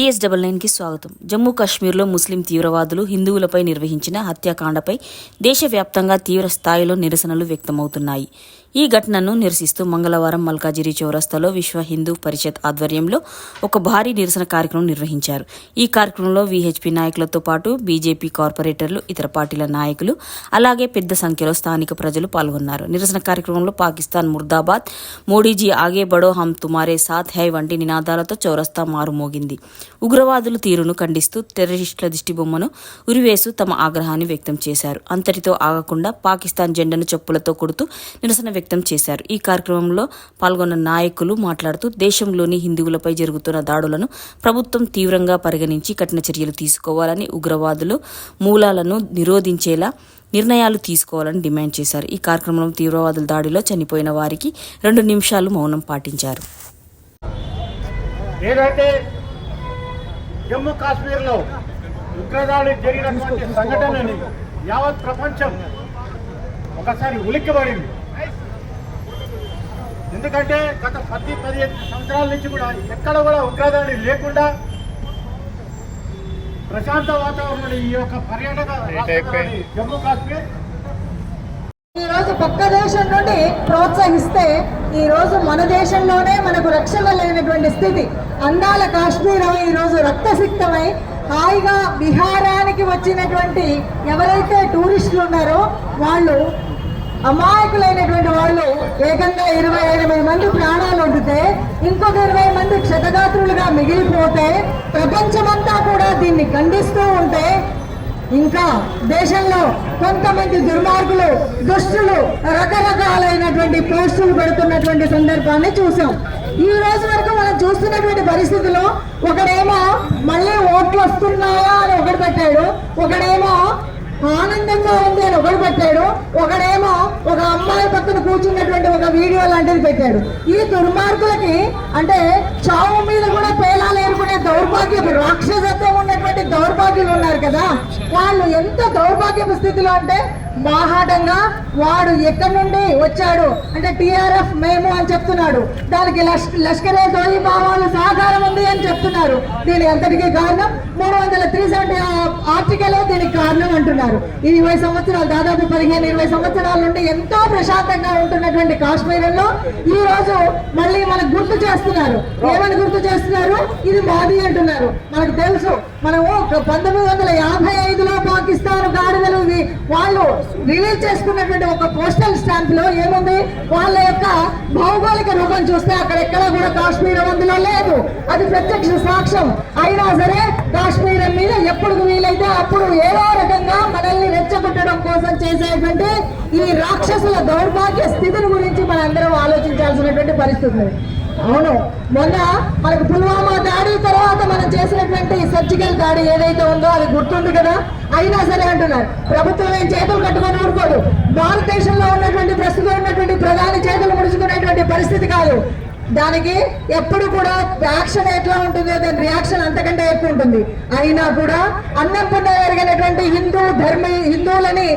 TS double నైన్కి స్వాగతం. జమ్మూ కాశ్మీర్లో ముస్లిం తీవ్రవాదులు హిందువులపై నిర్వహించిన హత్యాకాండపై దేశవ్యాప్తంగా తీవ్ర స్థాయిలో నిరసనలు వ్యక్తమవుతున్నాయి. ఈ ఘటనను నిరసిస్తూ మంగళవారం మల్కాజిరి చౌరస్తాలో విశ్వ హిందూ పరిషత్ ఆధ్వర్యంలో ఒక భారీ నిరసన కార్యక్రమం నిర్వహించారు. ఈ కార్యక్రమంలో వీహెచ్పీ నాయకులతో పాటు బీజేపీ కార్పొరేటర్లు ఇతర పార్టీల నాయకులు అలాగే పెద్ద సంఖ్యలో స్థానిక ప్రజలు పాల్గొన్నారు. నిరసన కార్యక్రమంలో పాకిస్తాన్ ముర్దాబాద్ మోడీజీ ఆగే బడో హమ్ తుమారే సాత్ హై వంటి నినాదాలతో చౌరస్తా మారుమోగింది. ఉగ్రవాదుల తీరును ఖండిస్తూ టెర్రరిస్టుల దిష్టిబొమ్మను ఉరివేసు తమ ఆగ్రహాన్ని వ్యక్తం చేశారు. అంతటితో ఆగకుండా పాకిస్తాన్ జెండను చెప్పులతో కొడుతూ నిరసన వ్యక్తం చేశారు. ఈ కార్యక్రమంలో పాల్గొన్న నాయకులు మాట్లాడుతూ దేశంలోని హిందువులపై జరుగుతున్న దాడులను ప్రభుత్వం తీవ్రంగా పరిగణించి కఠిన చర్యలు తీసుకోవాలని ఉగ్రవాదులు మూలాలను నిరోధించేలా నిర్ణయాలు తీసుకోవాలని డిమాండ్ చేశారు. ఈ కార్యక్రమంలో తీవ్రవాదుల దాడిలో చనిపోయిన వారికి రెండు నిమిషాలు మౌనం పాటించారు. ఏదైతే జమ్మూ కాశ్మీర్లో ఉగ్రదాడి జరిగినటువంటి సంఘటనని యావత్ ప్రపంచం ఒకసారి ఉలిక్కిపడింది. ఎందుకంటే గత పది పదిహేను సంవత్సరాల నుంచి కూడా ఎక్కడ కూడా ఉగ్రదాడి లేకుండా ప్రశాంత వాతావరణం ఈ యొక్క పర్యాటక జమ్మూ కాశ్మీర్. ఈ రోజు పక్క దేశం నుండి ప్రోత్సహిస్తే ఈ రోజు మన దేశంలోనే మనకు రక్షణ లేనటువంటి స్థితి. అందాల కాశ్మీర్ ఈ రోజు రక్తసిక్తమై హాయిగా బిహారానికి వచ్చినటువంటి ఎవరైతే టూరిస్టులు ఉన్నారో వాళ్ళు అమాయకులైనటువంటి వాళ్ళు ఏకంగా ఇరవై ఎనిమిది మంది ప్రాణాలు వండితే ఇంకొక ఇరవై మంది క్షతగాత్రులుగా మిగిలిపోతే ప్రపంచమంతా కూడా దీన్ని ఖండిస్తూ ఉంటే ఇంకా దేశంలో కొంతమంది దుర్మార్గులు దుష్టులు రకరకాలైనటువంటి పోస్టులు పెడుతున్నటువంటి సందర్భాన్ని చూసాం ఈ రోజు వరకు మనం చూస్తున్నటువంటి పరిస్థితిలో ఒకడేమో మళ్ళీ ఓట్లు వస్తున్నాయా అని ఒకడు పెట్టాడు ఒకడేమో ఆనందంగా ఉంది అని ఒకడు పెట్టాడు ఒకడేమో ఒక అమ్మాయి పక్కన కూర్చున్నటువంటి ఒక వీడియో లాంటిది పెట్టాడు. ఈ దుర్మార్గులకి అంటే చావు మీద కూడా పేలాలు ఏర్పడే దౌర్భాగ్యపు రాక్షసత్వం ఉన్నటువంటి దౌర్భాగ్యులు ఉన్నారు కదా. వాళ్ళు ఎంత దౌర్భాగ్యపు స్థితిలో అంటే బాహాటంగా వాడు ఎక్కడి నుండి వచ్చాడు? అంటే టిఆర్ఎఫ్ మేము అని చెప్తున్నాడు. దానికి లష్ లష్కరే తోయిబా భావాలు సహకారం ఉంది అని చెప్తున్నారు. దీని ఎంతటికీ కారణం మూడు వందల త్రీ సెవెంటీ ఆర్టికలే దీనికి కారణం అంటున్నారు. ఇది ఇరవై సంవత్సరాలు దాదాపు పదిహేను ఇరవై సంవత్సరాల నుండి ఎంతో ప్రశాంతంగా ఉంటున్నటువంటి కాశ్మీరంలో ఈ రోజు మళ్ళీ మనకు గుర్తు చేస్తున్నారు. ఏమని గుర్తు చేస్తున్నారు? ఇది మాది అంటున్నారు. మనకు తెలుసు మనము పంతొమ్మిది వందల యాభై ఐదులో పాకిస్తాన్ గాడిదలు వాళ్ళు రిలీజ్ చేసుకున్నటువంటి ఒక పోస్టల్ స్టాంప్లో ఏముంది? వాళ్ళ యొక్క భౌగోళిక రూపం చూస్తే అక్కడ ఎక్కడ కూడా కాశ్మీర్ అందులో లేదు. అది ప్రత్యక్ష సాక్ష్యం. అయినా సరే కాశ్మీరం మీద ఎప్పుడు వీలైతే అప్పుడు ఏదో రకంగా మనల్ని రెచ్చగొట్టడం కోసం చేసేటువంటి ఈ రాక్షసుల దౌర్భాగ్య స్థితిని గురించి మనందరం ఆలోచించాల్సినటువంటి పరిస్థితి అవును. మొన్న మనకు పుల్వామా దాడి తర్వాత మనం చేసినటువంటి సర్జికల్ దాడి ఏదైతే ఉందో అది గుర్తుంది కదా? అయినా సరే అంటున్నారు. ప్రభుత్వం ఏం చేతులు కట్టుకొని ఊరుకోదు. భారతదేశంలో ఉన్నటువంటి ప్రస్తుతం ఉన్నటువంటి ప్రధాని చేతులు ముడుచుకునేటువంటి పరిస్థితి కాదు. దానికి ఎప్పుడు కూడా యాక్షన్ ఎట్లా ఉంటుందో దాని రియాక్షన్ అంతకంటే ఎక్కువ ఉంటుంది. అయినా కూడా అన్నం జరిగినటువంటి హిందూ ధర్మ హిందువులని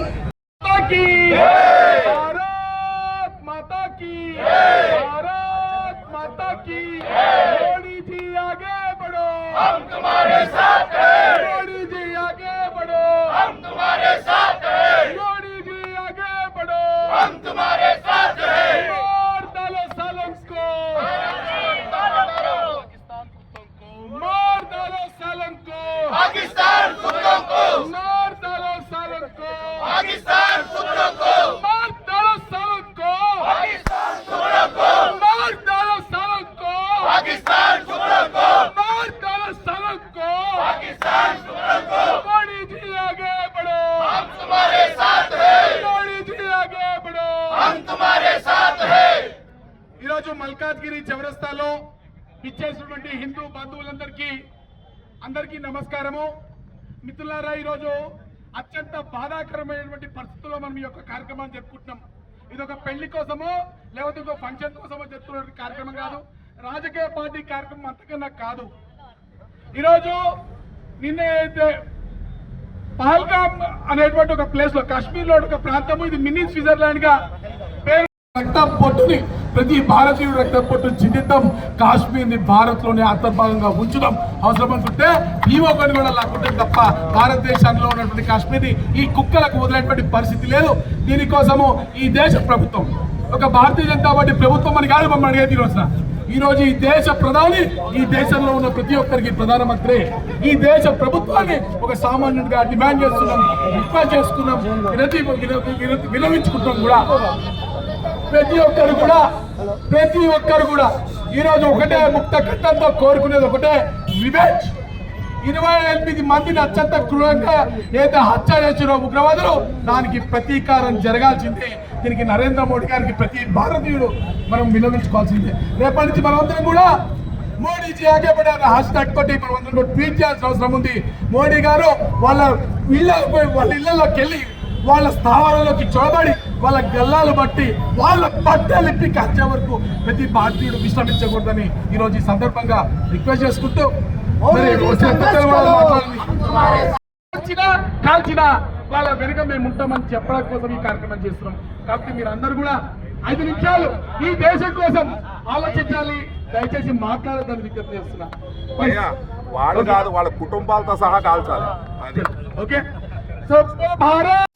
ఈరోజు మల్కాజ్గిరి చౌరస్తాలో ఇచ్చేసినటువంటి హిందూ బంధువులందరికీ అందరికీ నమస్కారము. మిత్రులారా ఈరోజు అత్యంత బాధాకరమైనటువంటి పరిస్థితుల్లో మనం ఈ యొక్క కార్యక్రమాన్ని జరుపుకుంటున్నాం. ఇది ఒక పెళ్ళి కోసమో లేకపోతే ఇంకో ఫంక్షన్ కోసమో జరుపుతున్న కార్యక్రమం కాదు. రాజకీయ పార్టీ కార్యక్రమం అంతకన్నా కాదు. ఈరోజు నిన్న అయితే పహల్గామ్ అనేటువంటి ఒక ప్లేస్లో కాశ్మీర్లో ఒక ప్రాంతము ఇది మినీ స్విట్జర్లాండ్గా పేరు రక్తం పొట్టుని ప్రతి భారతీయుడు రక్తం పొట్టు చిందిద్దాం. కాశ్మీర్ని భారత్ అంతర్భాగంగా ఉంచుదాం. అవసరం అనుకుంటే ఈ ఒకటి కూడా లేకుంటే తప్ప భారతదేశంలో ఉన్నటువంటి కాశ్మీర్ ఈ కుక్కలకు వదిలేటువంటి పరిస్థితి లేదు. దీనికోసము ఈ దేశ ప్రభుత్వం ఒక భారతీయ జనతా పార్టీ ప్రభుత్వం అని కాదు మమ్మల్ని అడిగేది ఈ రోజున. ఈరోజు ఈ దేశ ప్రధాని ఈ దేశంలో ఉన్న ప్రతి ఒక్కరికి ప్రధానమంత్రి ఈ దేశ ప్రభుత్వాన్ని ఒక సామాన్యుడిగా డిమాండ్ చేస్తున్నాం రిక్వెస్ట్ చేస్తున్నాం వినతి విరమించుకుంటాం వినవించుకుంటాం కూడా. ప్రతి ఒక్కరు కూడా ప్రతి ఒక్కరు కూడా ఈరోజు ఒకటే ముక్త కట్టంతో కోరుకునేది ఒకటే రివెంజ్. ఇరవై ఎనిమిది మందిని అత్యంత క్రూరంగా ఏదైతే హత్య చేసిన ఉగ్రవాదులు దానికి ప్రతీకారం జరగాల్సిందే. దీనికి నరేంద్ర మోడీ గారికి ప్రతి భారతీయుడు మనం విన్నవించుకోవాల్సిందే. రేపటి నుంచి మనమందరం కూడా మోడీజీ ఆగే పడే హ్యాష్ ట్యాగ్ తోటి మనం అందరం ట్వీట్ చేయాల్సిన అవసరం ఉంది. మోడీ గారు వాళ్ళ ఇళ్ళ వాళ్ళ ఇళ్ళలోకి వెళ్ళి వాళ్ళ స్థావరాల్లోకి చొరబడి వాళ్ళ గల్లాలు బట్టి వాళ్ళ పట్టాలు ఇప్పి కచ్చే వరకు ప్రతి భారతీయుడు విశ్రమించకూడదని ఈ రోజు ఈ సందర్భంగా రిక్వెస్ట్ చేసుకుంటూ కాల్చినా వాళ్ళ వెనుక మేము ఉంటామని చెప్పడం కోసం ఈ కార్యక్రమం చేస్తున్నాం. కాబట్టి మీరు అందరూ కూడా ఐదు నిమిషాలు ఈ దేశం కోసం ఆలోచించాలి. దయచేసి మాట్లాడదని విజ్ఞప్తి చేస్తున్నా. వాళ్ళు కాదు వాళ్ళ కుటుంబాలతో సహా కాల్చాలి. ఓకే. సో భారత్!